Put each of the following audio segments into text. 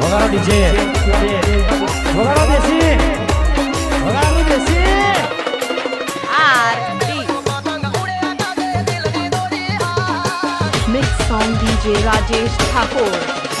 વગાડો ડીજે વગાડો દેશી વગાડો દેશી આરતી Mix song DJ Rajesh Thakur.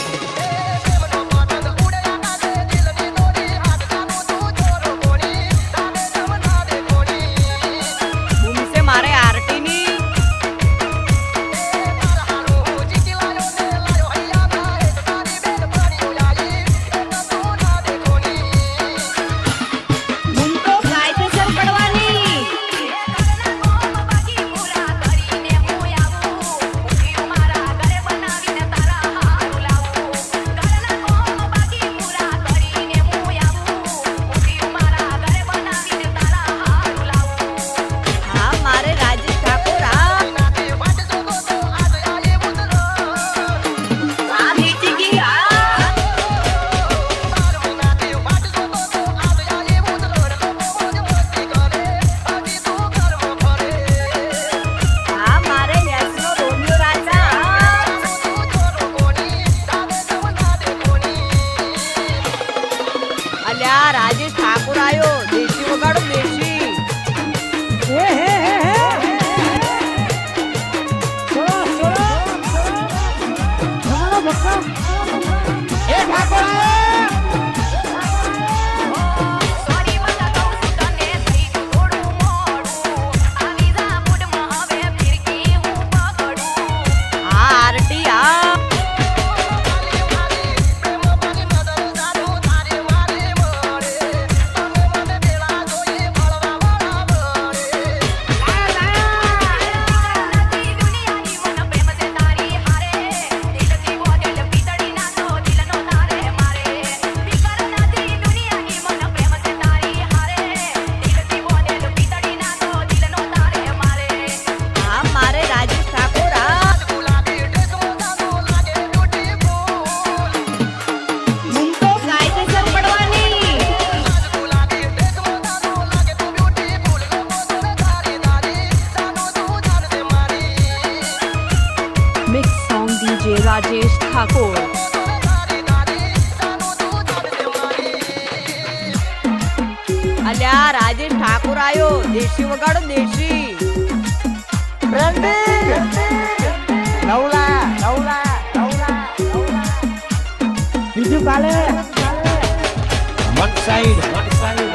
ঠাকুর DJ ઠાકોર. અલ્યા રાજેશ ઠાકોર આવ્યો દેશી વગાડો દેશી નવલા નવલા બીજું કાલે વન સાઈડ વન સાઈડ